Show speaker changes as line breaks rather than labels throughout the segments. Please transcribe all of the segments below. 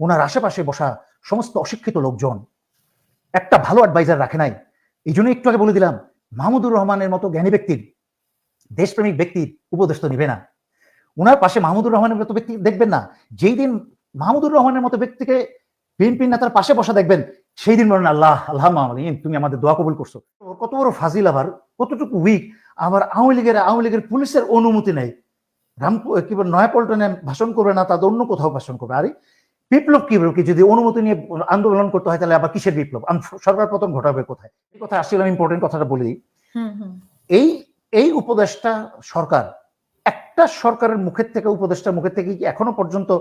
ওনার আশেপাশে বসা সমস্ত অশিক্ষিত লোকজন। একটা ভালো অ্যাডভাইজার রাখে নাই। এই জন্য একটু আগে বলে দিলাম, মাহমুদুর রহমানের মতো জ্ঞানী ব্যক্তির দেশপ্রেমিক ব্যক্তির উপদেশ তো নিবে না। ওনার পাশে মাহমুদুর রহমানের মতো ব্যক্তি দেখবেন না। যেই দিন মাহমুদুর রহমানের মতো ব্যক্তিকে বিএনপি নেতার পাশে বসা দেখবেন, সেই দিন বলেন, আল্লাহ আল্লাহ মালিন তুমি আমাদের দোয়া কবুল করছ। কত বড় ফাজিল আবার, কতটুকু উইক আবার আওয়ামী লীগের আওয়ামী লীগের পুলিশের অনুমতি নেই। রাম কি নয়াপল্টনে ভাষণ করবে না, তাদের অন্য কোথাও ভাষণ করবে। আরে বিপ্লব কি কি? যদি অনুমতি নিয়ে আন্দোলন করতে হয় তাহলে আবার কিসের বিপ্লব? আম- সরকার পতন ঘটাবে কোথায়? এই কথা আসছিলাম ইম্পর্টেন্ট কথাটা বলে দিই। এই এই উপদেশটা সরকার একটা সরকারের মুখের থেকে উপদেশটা মুখের থেকে কি এখনও পর্যন্ত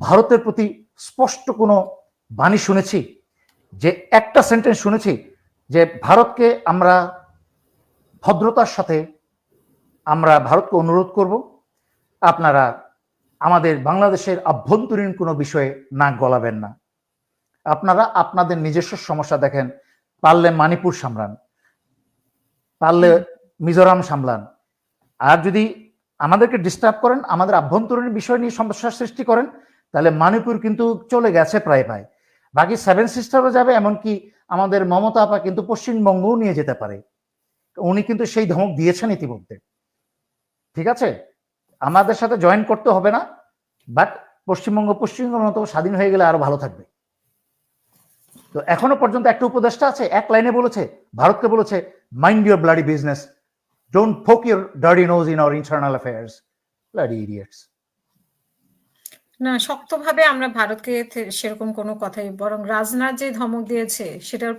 ভারতের প্রতি স্পষ্ট কোনো বাণী শুনেছি? যে একটা সেন্টেন্স শুনেছি যে ভারতকে আমরা ভদ্রতার সাথে আমরা ভারতকে অনুরোধ করব। আপনারা আমাদের বাংলাদেশের আভ্যন্তরীণ কোনো বিষয়ে নাক গলাবেন না। আপনারা আপনাদের নিজস্ব সমস্যা দেখেন, পারলে মানিপুর সামলান, পারলে মিজোরাম সামলান। আর যদি আমাদেরকে ডিস্টার্ব করেন, আমাদের আভ্যন্তরীণ বিষয় নিয়ে সমস্যার সৃষ্টি করেন, তাহলে মানিপুর কিন্তু চলে গেছে প্রায় প্রায় বাকি সেভেন সিস্টারও যাবে, এমনকি আমাদের মমতা আপা কিন্তু পশ্চিমবঙ্গও নিয়ে যেতে পারে। উনি কিন্তু সেই ধমক দিয়েছেন ইতিমধ্যে। ঠিক আছে? আমাদের সাথে জয়েন করতে হবে না বাট পশ্চিমবঙ্গ পশ্চিমবঙ্গের মতো স্বাধীন হয়ে গেলে আরও ভালো থাকবে। তো এখনও পর্যন্ত একটা উপদেষ্টা আছে, এক লাইনে বলেছে, ভারতকে বলেছে mind your bloody business don't poke your dirty nose in our internal affairs bloody idiots
না, শক্তভাবে আমরা ভারতকে সেরকম কোনো কথাই, বরং রাজনাথ যে ধমক দিয়েছে, সেটার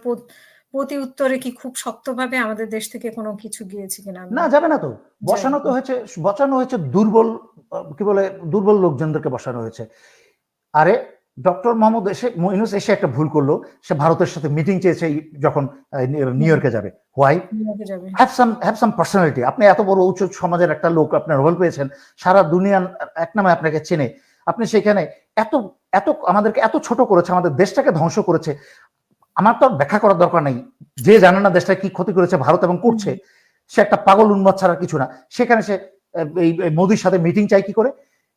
প্রতি উত্তরে কি খুব শক্তভাবে আমাদের দেশ থেকে কোনো কিছু গিয়েছে কিনা?
না যাবে না তো। বসানো তো হয়েছে বসানো হয়েছে দুর্বল কি বলে দুর্বল লোকজনদেরকে বসানো হয়েছে। আরে ডক্টর মোহাম্মদ এসে ইউনুস এসে একটা ভুল করল। সে ভারতের সাথে মিটিং চেয়েছে যখন নিউ ইয়র্কে যাবে। Why have some have some personality আপনি এত বড় উচ্চ সমাজের একটা লোক আপনি নোবেল পেয়েছেন। সারা দুনিয়া এক নামে আপনাকে চেনে। আপনি সেখানে এত এত আমাদেরকে এত ছোট করেছে আমাদের দেশটাকে ধ্বংস করেছে। আমার তো আর ব্যাখ্যা করার দরকার নেই। যে জানে না দেশটা কি ক্ষতি করেছে ভারত এবং করছে সে একটা পাগল উন্মাদ ছাড়া কিছু না। সেখানে সে এই মোদির সাথে মিটিং চাই কি করে?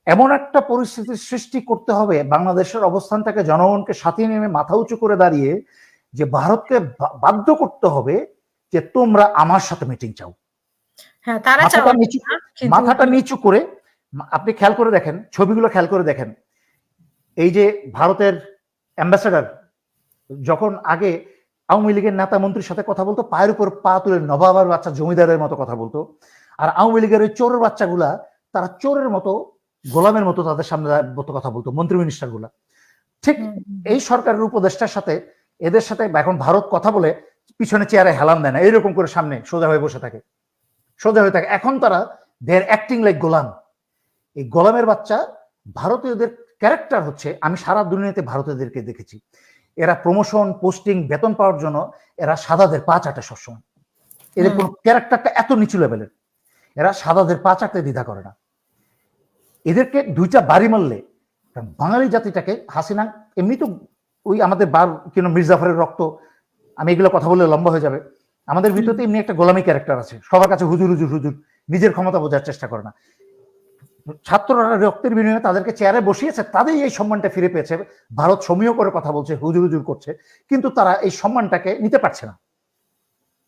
এমন একটা পরিস্থিতির সৃষ্টি করতে হবে বাংলাদেশের অবস্থানটাকে জনগণকে সাথে নেমে মাথা উঁচু করে দাঁড়িয়ে যে ভারতকে বাধ্য করতে হবে যে তোমরা আমার সাথে মিটিং চাও।
হ্যাঁ
মাথাটা নিচু করে আপনি খেয়াল করে দেখেন ছবিগুলো খেয়াল করে দেখেন। এই যে ভারতের অ্যাম্বাসেডার যখন আগে আওয়ামী লীগের নেতা মন্ত্রীর সাথে কথা বলতো পায়ের উপর পা তুলে নবাবার বাচ্চা জমিদারের মতো কথা বলতো। আর আওয়ামী লীগের ওই চোরের বাচ্চাগুলা তারা চোরের মতো গোলামের মতো তাদের সামনে মতো কথা বলতো মন্ত্রী মিনিস্টারগুলা ঠিক এই সরকারের উপদেষ্টার সাথে এদের সাথে এখন ভারত কথা বলে পিছনে চেয়ারে হেলান দেয় না এইরকম করে সামনে সোজা হয়ে বসে থাকে। সোজা হয়ে থাকে। এখন তারা দেয়ার অ্যাক্টিং লাইক গোলাম। এই গোলামের বাচ্চা ভারতীয়দের ক্যারেক্টার হচ্ছে আমি সারা দুনিয়াতে ভারতীয়দেরকে দেখেছি। এরা প্রমোশন পোস্টিং বেতন পাওয়ার জন্য এরা সাদাদের পা চাটে সবসময়। এদের। কোন ক্যারেক্টারটা এত নিচু লেভেলের এরা সাদাদের পা চাটতে দ্বিধা করে না। এদেরকে দুইটা বাড়ি মারলে বাঙালি জাতিটাকে হাসিনা এমনি তো ওই আমাদের বার কেন মির্জাফরের রক্ত আমি এগুলো কথা বললে লম্বা হয়ে যাবে। আমাদের ভিতরে এমনি একটা গোলামি ক্যারেক্টার আছে। সবার কাছে হুজুর হুজুর হুজুর। নিজের ক্ষমতা বোঝার চেষ্টা করে না। ছাত্ররা রক্তের বিনিময়ে তাদেরকে চেয়ারে বসিয়েছে তাদের এই সম্মানটা ফিরে পেয়েছে। ভারত সমীহ করে কথা বলছে হুজুর হুজুর করছে কিন্তু তারা এই সম্মানটাকে নিতে পারছে না।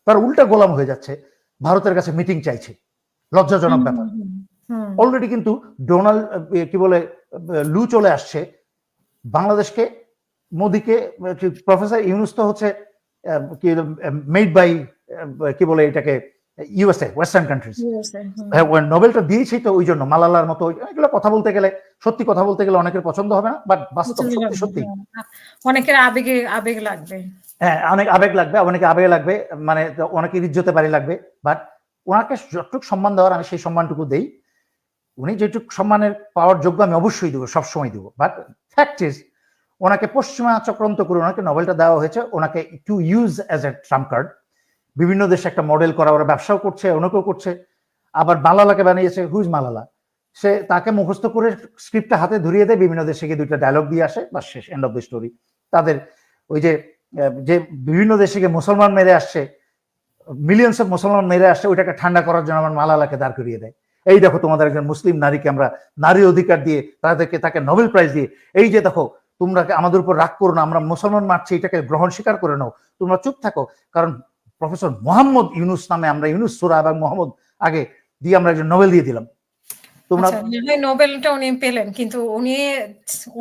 তারা উল্টা গোলাম হয়ে যাচ্ছে ভারতের কাছে মিটিং চাইছে। লজ্জাজনক ব্যাপার। অলরেডি কিন্তু ডোনাল্ড কি বলে লু চলে আসছে। বাংলাদেশকে মোদিকে প্রফেসর ইউনুস তো হচ্ছে মেড বাই কি বলে এটাকে ইউএসএ ওয়েস্টার্ন কান্ট্রিজ
হুম।
নোবেলটা দিয়েছি তো ওই জন্য মালালার মতো এগুলো কথা বলতে গেলে সত্যি কথা বলতে গেলে অনেকের পছন্দ হবে না বাট বাস্তব সত্যি সত্যি
হ্যাঁ। অনেকের আবেগে আবেগ লাগবে
হ্যাঁ অনেক আবেগ লাগবে অনেকে আবেগ লাগবে মানে অনেকের ইজ্জতে বাড়ি লাগবে বাট ওনাকে যতটুকু সম্মান দেওয়ার আমি সেই সম্মানটুকু দেই উনি যেটুকু সম্মানের পাওয়ার যোগ্য আমি অবশ্যই দেবো সবসময় দেবো বাট ফ্যাক্ট ইজ ওনাকে পশ্চিমা চক্রান্ত করে ওনাকে নোবেলটা দেওয়া হয়েছে ওনাকে to use as a trump card বিভিন্ন দেশে একটা মডেল করা, ওরা ব্যবসাও করছে, অনেকেও করছে। আবার মালালাকে বানিয়েছে হুইজ মালালা সে তাকে মুখস্থ করে স্ক্রিপ্টটা হাতে ধরিয়ে দেয়, বিভিন্ন দেশে গিয়ে দুইটা ডায়লগ দিয়ে আসে বা শেষ এন্ড অফ দ্য স্টোরি তাদের ওই যে যে বিভিন্ন দেশে গিয়ে মুসলমান মেরে আসছে মিলিয়ন্স অফ মুসলমান মেরে আসছে, ওইটাকে ঠান্ডা করার জন্য আমার মালালাকে দাঁড় করিয়ে দেয়। এই দেখো তোমাদের একজন মুসলিম নারীকে আমরা নারী অধিকার দিয়ে তাদেরকে, তাকে নোবেল প্রাইজ দিয়ে, এই যে দেখো, তোমরা আমাদের উপর রাগ করো না, আমরা মুসলমান মারছি, এটাকে গ্রহণ স্বীকার করে নাও, তোমরা চুপ থাকো, কারণ প্রফেসর মোহাম্মদ ইউনুস নামে আমরা ইউনুস সুরা এবং মোহাম্মদ আগে দিয়ে আমরা একজন নোবেল দিয়ে দিলাম। তোমরা
আচ্ছা, নোবেলটা উনি পেলেন কিন্তু উনি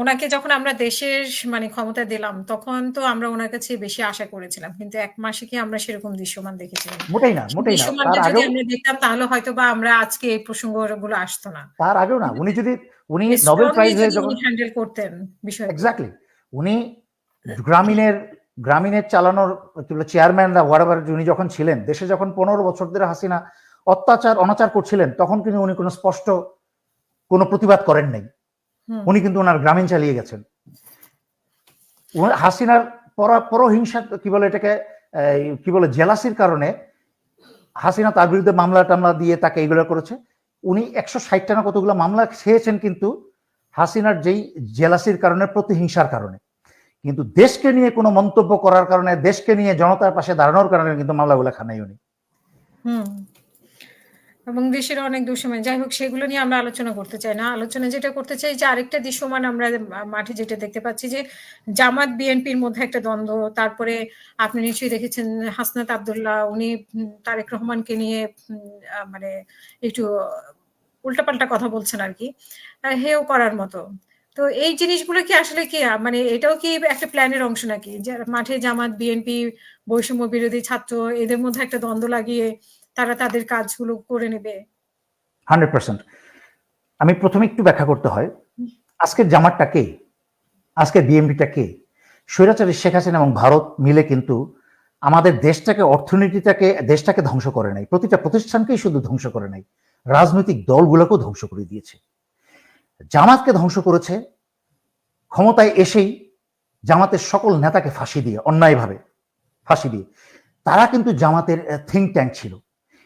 ওনাকে যখন আমরা দেশের মানে ক্ষমতা দিলাম তখন তো আমরা ওনার কাছে বেশি আশা করেছিলাম কিন্তু এক মাসে কি আমরা সেরকম দৃশ্যমান দেখেছিলাম?
মোটেই না মোটেই না। তার আগেও
আমরা দেখতাম তাহলে হয়তো বা আমরা আজকে এই প্রসঙ্গগুলো আসতো না।
তার আগেও না উনি যদি উনি নোবেল প্রাইজ যখন
হ্যান্ডেল করতেন বিষয়
এক্স্যাক্টলি উনি গ্রামীণের গ্রামীণের চালানোর চেয়ারম্যান বা ওয়ারাবার উনি যখন ছিলেন দেশে যখন পনেরো বছর ধরে হাসিনা অত্যাচার অনাচার করছিলেন তখন কিন্তু উনি কোনো স্পষ্ট কোনো প্রতিবাদ করেন নাই। উনি কিন্তু ওনার গ্রামীণ চালিয়ে গেছেন। হাসিনার পর পরহিংসা কি বলে এটাকে কি বলে জেলাসির কারণে হাসিনা তার বিরুদ্ধে মামলা টামলা দিয়ে তাকে এগুলো করেছে। উনি একশো ষাট টানা কতগুলো মামলা খেয়েছেন কিন্তু হাসিনার যেই জেলাসির কারণে প্রতিহিংসার কারণে। কিন্তু দেশকে নিয়ে কোনো মন্তব্য করার কারণে দেশকে নিয়ে জনতার পাশে দাঁড়ানোর কারণে কিন্তু মামলাগুলো খানাই উনি
এবং দেশের অনেক দুঃসময়। যাই হোক, সেগুলো নিয়ে আমরা আলোচনা করতে চাই না। আলোচনা যেটা করতে চাই যে আরেকটা দৃশ্যমান আমরা মাঠে যেটা দেখতে পাচ্ছি যে জামাত বিএনপির মধ্যে একটা দ্বন্দ্ব। তারপরে আপনি নিশ্চয়ই দেখেছেন হাসনাত আবদুল্লাহ, উনি তারেক রহমানকে নিয়ে মানে একটু উল্টাপাল্টা কথা বলছেন আর কি। হেও করার মতো। তো এই জিনিসগুলো কি আসলে কি মানে এটাও কি একটা প্ল্যানের অংশ নাকি? মাঠে জামাত বিএনপি বৈষম্য বিরোধী ছাত্র এদের মধ্যে একটা দ্বন্দ্ব লাগিয়ে তারা তাদের কাজগুলো করে নেবে?
Hundred percent. আমি প্রথমে একটু ব্যাখ্যা করতে হয়। আজকের জামাতটা কে? আজকের বিএনপিটা কে? স্বৈরাচারী শেখ হাসিনা এবং ভারত মিলে কিন্তু আমাদের দেশটাকে অর্থনীতিটাকে দেশটাকে ধ্বংস করে নাই। প্রতিটা প্রতিষ্ঠানকেই শুধু ধ্বংস করে নাই। রাজনৈতিক দলগুলোকেও ধ্বংস করে দিয়েছে। জামাতকে ধ্বংস করেছে ক্ষমতায় এসেই জামাতের সকল নেতাকে ফাঁসি দিয়ে অন্যায়ভাবে ফাঁসি দিয়ে। তারা কিন্তু জামাতের থিঙ্ক ট্যাঙ্ক ছিল।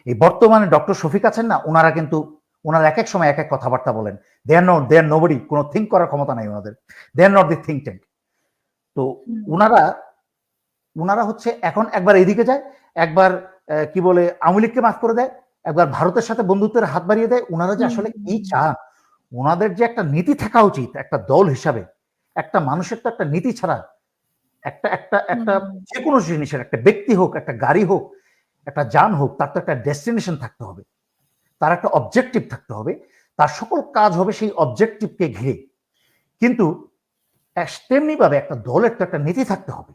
এই বর্তমানে ডক্টর শফিক আছেন না ওনারা কিন্তু ওনারা এক এক সময় এক এক কথাবার্তা বলেন। They are not they are nobody কোনো থিঙ্ক করার ক্ষমতা নাই ওনাদের। They are not the think tank তো ওনারা ওনারা হচ্ছে এখন একবার এদিকে যায় একবার কি বলে আওয়ামী লীগকে মাফ করে দেয় একবার ভারতের সাথে বন্ধুত্বের হাত বাড়িয়ে দেয় ওনারা যে আসলে কি চান? ওনাদের যে একটা নীতি থাকা উচিত একটা দল হিসাবে একটা মানুষের তো একটা নীতি ছাড়া একটা একটা একটা যে কোনো জিনিসের একটা ব্যক্তি হোক একটা গাড়ি হোক একটা যান হোক তার তো একটা ডেস্টিনেশন থাকতে হবে তার একটা অবজেক্টিভ থাকতে হবে তার সকল কাজ হবে সেই অবজেক্টিভকে ঘিরে। কিন্তু তেমনি ভাবে একটা দলের তো একটা নীতি থাকতে হবে।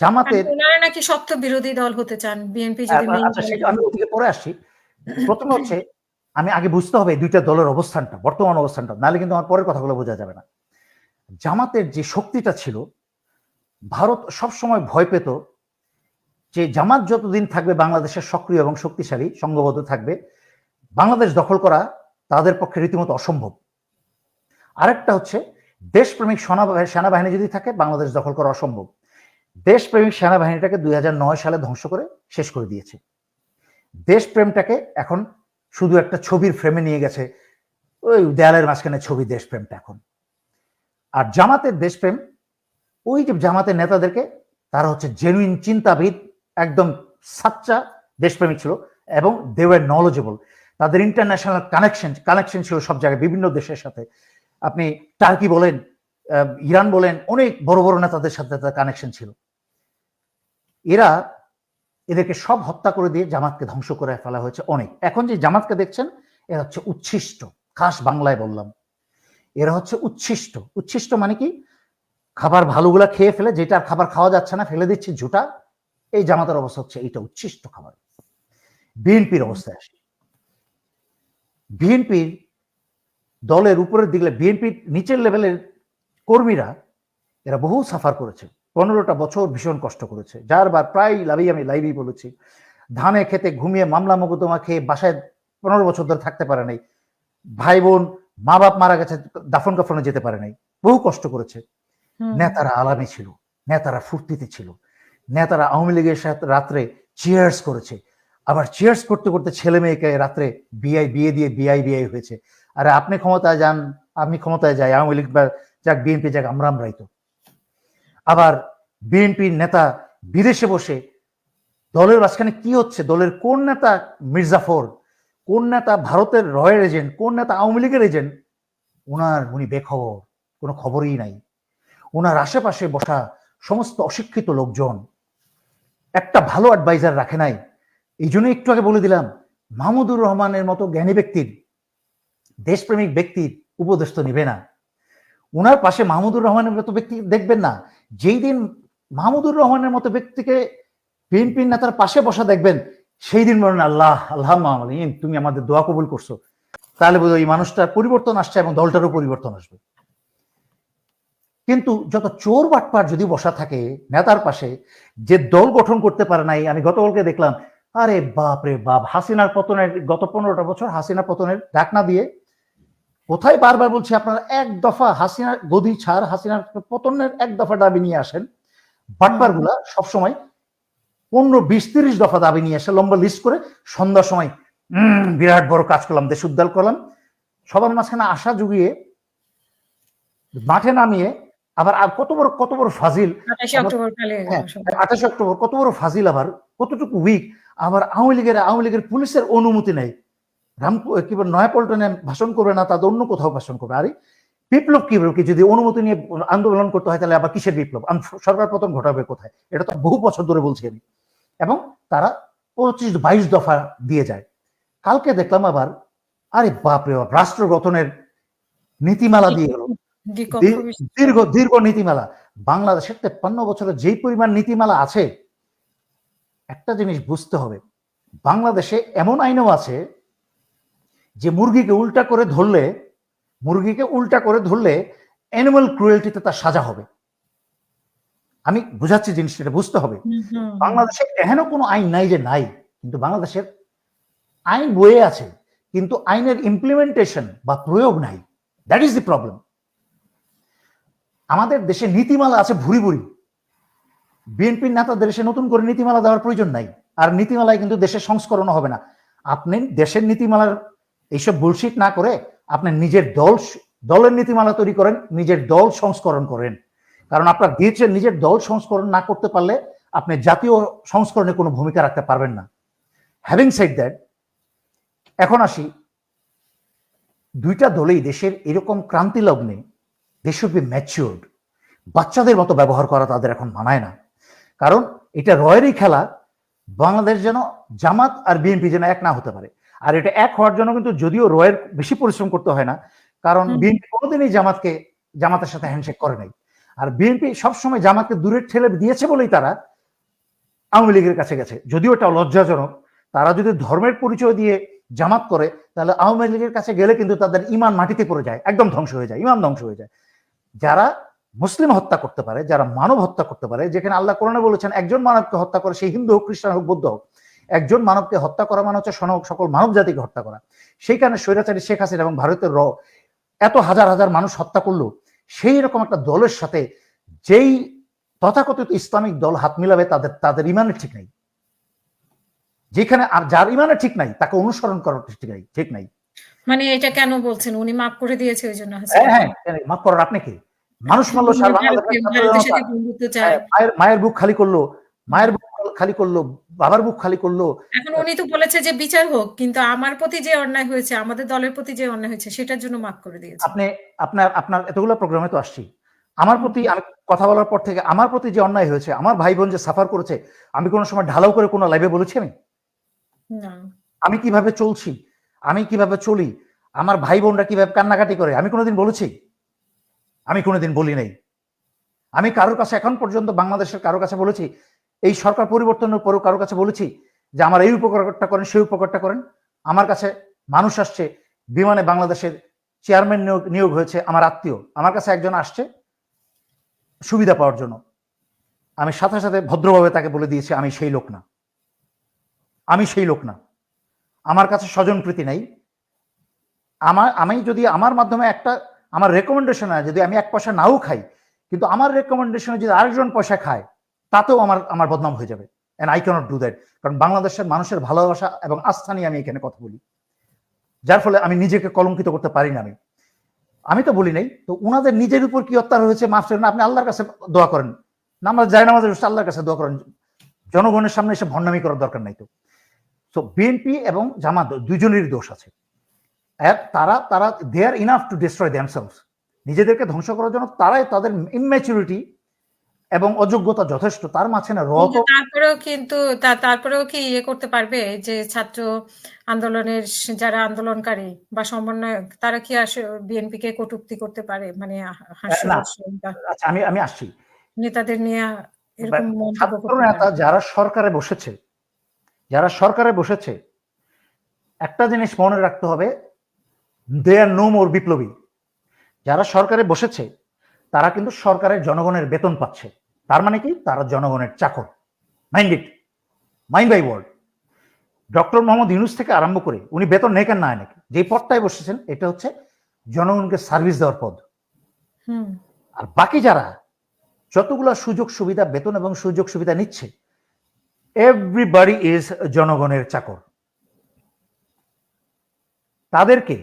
জামাতের
ওনারা নাকি শক্ত বিরোধী দল হতে চান বিএনপি যদি
আচ্ছা সেটা আমি ওদিকে পরে আসি প্রথমে হচ্ছে আমি আগে বুঝতে হবে দুইটা দলের অবস্থানটা, বর্তমান অবস্থানটা, নাহলে কিন্তু আমার পরের কথাগুলো বোঝা যাবে না। জামাতের যে শক্তিটা ছিল, ভারত সবসময় ভয় পেত যে জামাত যতদিন থাকবে বাংলাদেশের সক্রিয় এবং শক্তিশালী, সংঘবদ্ধ থাকবে, বাংলাদেশ দখল করা তাদের পক্ষে রীতিমতো অসম্ভব। আরেকটা হচ্ছে, দেশপ্রেমিক সেনা- সেনাবাহিনী যদি থাকে, বাংলাদেশ দখল করা অসম্ভব। দেশপ্রেমিক সেনাবাহিনীটাকে দুই হাজার নয় সালে ধ্বংস করে শেষ করে দিয়েছে। দেশপ্রেমটাকে এখন শুধু একটা ছবির ফ্রেমে নিয়ে গেছে। ওই দেয়ালের মাঝখানে ছবি দেশপ্রেমটা এখন। আর জামাতের দেশপ্রেম, ওই যে জামাতের নেতাদেরকে, তারা হচ্ছে জেনুইন চিন্তাবিদ, একদম সাচ্চা দেশপ্রেমিক ছিল এবং দে ওয়ার নলেজেবল তাদের ইন্টারন্যাশনাল কানেকশন কানেকশন ছিল সব জায়গায়, বিভিন্ন দেশের সাথে। আপনি টার্কি বলেন ইরান বলেন, অনেক বড় বড় নেতাদের সাথে তাদের কানেকশন ছিল। এরা এদেরকে সব হত্যা করে দিয়ে জামাতকে ধ্বংস করে ফেলা হয়েছে অনেক। এখন যে জামাতকে দেখছেন, এরা হচ্ছে উচ্ছিষ্ট। খাস বাংলায় বললাম। এরা হচ্ছে উচ্ছিষ্ট। উচ্ছিষ্ট মানে কি? খাবার ভালোগুলা খেয়ে ফেলে, যেটা আর খাবার খাওয়া যাচ্ছে না, ফেলে দিচ্ছে ঝুটা। এই জামাতের অবস্থা হচ্ছে এইটা, উচ্ছিষ্ট খাবার। বিএনপির অবস্থায় আসে। বিএনপির দলের উপরের দিকে, বিএনপির নিচের লেভেলের কর্মীরা, এরা বহু সাফার করেছে। পনেরোটা বছর ভীষণ কষ্ট করেছে। যার বার প্রায় লাভই আমি লাইভই বলেছি। ধানে খেতে ঘুমিয়ে মামলা মোকদ্দমা খেয়ে বাসায় পনেরো বছর ধরে থাকতে পারে নাই। ভাই বোন মা বাপ মারা গেছে দাফন কাফনে যেতে পারে নাই। বহু কষ্ট করেছে। নেতারা আলামে ছিল। নেতারা ফুর্তিতে ছিল। নেতারা আওয়ামী লীগের সাথে রাত্রে চিয়ার্স করেছে। আবার চিয়ার্স করতে করতে ছেলে মেয়েকে রাত্রে বিআই বিয়ে দিয়ে বিআই বিআই হয়েছে। আরে আপনি ক্ষমতায় যান আমি ক্ষমতায় যাই আওয়ামী লীগ বা যাক বিএনপি যাক আমরা আমরাই তো। আবার বিএনপির নেতা বিদেশে বসে দলের মাঝখানে কি হচ্ছে? দলের কোন নেতা মির্জাফর কোন নেতা ভারতের রয়্যাল এজেন্ট, কোন নেতা আওয়ামী লীগের এজেন্ট? ওনার উনি বেখবর, কোনো খবরই নাই। ওনার আশেপাশে বসা সমস্ত অশিক্ষিত লোকজন। একটা ভালো অ্যাডভাইজার রাখে নাই। এই জন্য একটু আগে বলে দিলাম, মাহমুদুর রহমানের মতো জ্ঞানী ব্যক্তির, দেশপ্রেমিক ব্যক্তির উপদেশ তো নিবে না। ওনার পাশে মাহমুদুর রহমানের মতো ব্যক্তি দেখবেন না। যেই দিন মাহমুদুর রহমানের মতো ব্যক্তিকে বিএনপি নেতার পাশে বসা দেখবেন, সেই দিন বলেন, আল্লাহ আল্লাহ মালিন তুমি আমাদের দোয়া কবুল করছ। তাহলে বোধ এই মানুষটার পরিবর্তন আসছে এবং দলটারও পরিবর্তন আসবে। কিন্তু যত চোর বাটপার যদি বসা থাকে নেতার পাশে, যে দল গঠন করতে পারে নাই, আমি গতকালকে দেখলাম, আরে বাপ রে বাপ, হাসিনার পতনের গত পনেরোটা বছর হাসিনা পতনের ডাকনা দিয়ে কোথায় বারবার বলছি আপনারা এক দফা হাসিনার গদি ছাড় হাসিনার পতনের এক দফা দাবি নিয়ে আসেন। বাটপারগুলা সবসময় পনেরো বিশ তিরিশ দফা দাবি নিয়ে আসে লম্বা লিস্ট করে সন্ধ্যার সময় বিরাট বড় কাজ করলাম দেশ উদ্ধার করলাম। সবার মাঝখানে আশা জুগিয়ে মাঠে নামিয়ে আবার আর কত বড় কত বড় ফাজিল
আঠাশে অক্টোবর
হ্যাঁ, আঠাশে অক্টোবর কত বড় ফাজিল আবার কতটুকু উইক আবার আওয়ামী লীগের আওয়ামী লীগের পুলিশের অনুমতি নেই। রাম কি নয়াপল্টনে ভাষণ করবে না তাদের অন্য কোথাও ভাষণ করবে। আরে বিপ্লব কি? কি? যদি অনুমতি নিয়ে আন্দোলন করতে হয় তাহলে আবার কিসের বিপ্লব? আম- সরকার পতন ঘটাবে কোথায়? এটা তো বহু বছর ধরে বলছি আমি। এবং তারা পঁচিশ বাইশ দফা দিয়ে যায়। কালকে দেখলাম আবার আরে বাপরে বাপ রাষ্ট্র গঠনের নীতিমালা দিয়ে গেল। দীর্ঘ দীর্ঘ নীতিমালা। বাংলাদেশের তেপ্পান্ন বছরে যেই পরিমাণ নীতিমালা আছে একটা জিনিস বুঝতে হবে। বাংলাদেশে এমন আইনও আছে যে মুরগিকে উল্টা করে ধরলে মুরগিকে উল্টা করে ধরলে অ্যানিমাল ক্রুয়েলটিতে তার সাজা হবে। আমি বুঝাচ্ছি জিনিসটা বুঝতে হবে। বাংলাদেশে এহেন কোনো আইন নাই যে নাই কিন্তু বাংলাদেশের আইন বয়ে আছে কিন্তু আইনের ইমপ্লিমেন্টেশন বা প্রয়োগ নাই। দ্যাট ইজ দি প্রবলেম আমাদের দেশে নীতিমালা আছে ভুরি ভুরি। বিএনপির নেতাদের দেশে নতুন করে নীতিমালা দেওয়ার প্রয়োজন নাই। আর নীতিমালায় কিন্তু দেশের সংস্করণও হবে না। আপনি দেশের নীতিমালার এইসব বুলশিট না করে আপনি নিজের দল, দলের নীতিমালা তৈরি করেন, নিজের দল সংস্করণ করেন। কারণ আপনার দেশের নিজের দল সংস্করণ না করতে পারলে আপনি জাতীয় সংস্করণে কোনো ভূমিকা রাখতে পারবেন না। হ্যাভিং সাইড দ্যাট এখন আসি, দুইটা দলেই দেশের এরকম ক্রান্তি লগ্নে দে শুড বি ম্যাচিওর্ড বাচ্চাদের মতো ব্যবহার করা তাদের এখন মানায় না। কারণ এটা রয়েরই খেলা, বাংলাদেশ যেন জামাত আর বিএনপি যেন এক না হতে পারে। আর এটা এক হওয়ার জন্য কিন্তু যদিও রয়ের বেশি পরিশ্রম করতে হয় না কারণ বিএনপি কোনোদিনই জামাতকে জামাতের সাথে হ্যান্ডশেক করে নাই। আর বিএনপি সবসময় জামাতকে দূরের ঠেলে দিয়েছে বলেই তারা আওয়ামী লীগের কাছে গেছে। যদিও এটা লজ্জাজনক তারা যদি ধর্মের পরিচয় দিয়ে জামাত করে তাহলে আওয়ামী লীগের কাছে গেলে কিন্তু তাদের ইমান মাটিতে পড়ে যায় একদম ধ্বংস হয়ে যায় ইমান ধ্বংস হয়ে যায়। যারা মুসলিম হত্যা করতে পারে যারা মানব হত্যা করতে পারে যেখানে আল্লাহ কোরআনে বলেছেন একজন মানবকে হত্যা করে সেই হিন্দু হোক খ্রিস্টান হোক বৌদ্ধ হোক একজন মানবকে হত্যা করা মানে হচ্ছে সকল মানব জাতিকে হত্যা করা। সেইখানে স্বৈরাচারী শেখ হাসিনা এবং ভারতের র এত হাজার হাজার মানুষ হত্যা করল সেই রকম একটা দলের সাথে যেই তথাকথিত ইসলামিক দল হাত মিলাবে তাদের তাদের ইমানের ঠিক নাই। যেখানে আর যার ইমানের ঠিক নাই তাকে অনুসরণ করার ঠিক নাই ঠিক নাই।
মানে এটা কেন বলছেন? উনি মাফ করে দিয়েছে ওই জন্য
হ্যাঁ হ্যাঁ মাফ করার আপনি কি? মানুষ মারলো সারা হ্যাঁ, মায়ের বুক খালি করল মায়ের বুক খালি করল বাবার বুক খালি করল।
এখন উনি তো বলেছে যে বিচার হোক কিন্তু আমার প্রতি যে অন্যায় হয়েছে আমাদের দলের প্রতি যে অন্যায় হয়েছে সেটার জন্য মাফ করে দিয়েছে।
আপনি আপনার আপনার এতগুলো প্রোগ্রামে তো আসছি। আমার প্রতি আমি কথা বলার পর থেকে আমার প্রতি যে অন্যায় হয়েছে আমার ভাই বোন যে সাফার করেছে আমি কোনো সময় ঢালাও করে কোনো লাইভে বলেছি আমি? আমি কীভাবে চলছি? আমি কীভাবে চলি? আমার ভাই বোনরা কীভাবে কান্নাকাটি করে? আমি কোনোদিন বলেছি? আমি কোনোদিন বলি নাই। আমি কারোর কাছে এখন পর্যন্ত বাংলাদেশের কারোর কাছে বলেছি এই সরকার পরিবর্তনের পরেও কারোর কাছে বলেছি যে আমার এই উপকারটা করেন, সেই উপকারটা করেন। আমার কাছে মানুষ আসছে, বিমানে বাংলাদেশের চেয়ারম্যান নিয়োগ নিয়োগ হয়েছে আমার আত্মীয়। আমার কাছে একজন আসছে সুবিধা পাওয়ার জন্য। আমি সাথে সাথে ভদ্রভাবে তাকে বলে দিয়েছি, আমি সেই লোক না। আমি সেই লোক না। আমার কাছে স্বজনপ্রীতি নাই। আমার আমি যদি আমার মাধ্যমে একটা, আমার রেকমেন্ডেশন যদি আমি এক পয়সা নাও খাই, কিন্তু আমার রেকমেন্ডেশনে যদি আরেকজন পয়সা খায় তাতেও আমার আমার বদনাম হয়ে যাবে। And I can't do that কারণ বাংলাদেশের মানুষের ভালোবাসা এবং আস্থা নিয়ে আমি এখানে কথা বলি। যার ফলে আমি নিজেকে কলঙ্কিত করতে পারি না আমি। আমি তো বলি নাই তো উনাদের নিজের উপর কি অত্যাচার হয়েছে মাফ না, আপনি আল্লাহর কাছে দোয়া করেন। না নামাজ যায় নামাজের আল্লাহর কাছে দোয়া করেন। জনগণের সামনে এসে ভণ্ডামি করার দরকার নাই তো। সো বিএনপি এবং জামাত দুজনেরই দোষ আছে। তারা তারা they are enough to destroy themselves নিজেদেরকে ধ্বংস করার জন্য তারাই তাদের ইম্যাচুরিটি এবং অযোগ্যতা যথেষ্ট তার মাঝখানে র
কিন্তু তারপরেও কিন্তু তারপরেও কি ইয়ে করতে পারবে যে ছাত্র আন্দোলনের যারা আন্দোলনকারী বা সমন্বয়ক তারা কি বিএনপি কে কটূক্তি করতে পারে? মানে
আচ্ছা আমি আমি আসছি।
নেতাদের নিয়ে এরকম
নেতা যারা সরকারে বসেছে যারা সরকারে বসেছে একটা জিনিস মনে রাখতে হবে দে আর নো মোর বিপ্লবী। যারা সরকারে বসেছে তারা কিন্তু সরকারের জনগণের বেতন পাচ্ছে। তার মানে কি? তারা জনগণের চাকর। Mind it mind by world doctor Mohammad Yunus থেকে আরম্ভ করে উনি বেতন নেই কেন না নাকি যে পদটায় বসেছেন এটা হচ্ছে জনগণকে সার্ভিস দেওয়ার পদ।
হুম।
আর বাকি যারা যতগুলো সুযোগ সুবিধা বেতন এবং সুযোগ সুবিধা নিচ্ছে এভরিবাডি ইজ জনগণের চাকর। তাদেরকে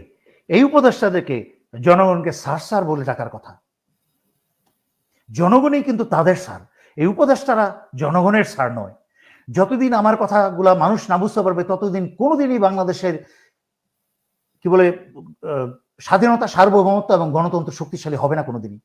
এই উপদেষ্টাদেরকে জনগণকে সার সার বলে ডাকার কথা। জনগণই কিন্তু তাদের সার। এই উপদেষ্টারা জনগণের সার নয়। যতদিন আমার কথাগুলা মানুষ না বুঝতে পারবে, ততদিন কোনোদিনই বাংলাদেশের, কি বলে স্বাধীনতা সার্বভৌমত্ব এবং গণতন্ত্র শক্তিশালী হবে না কোনোদিনই।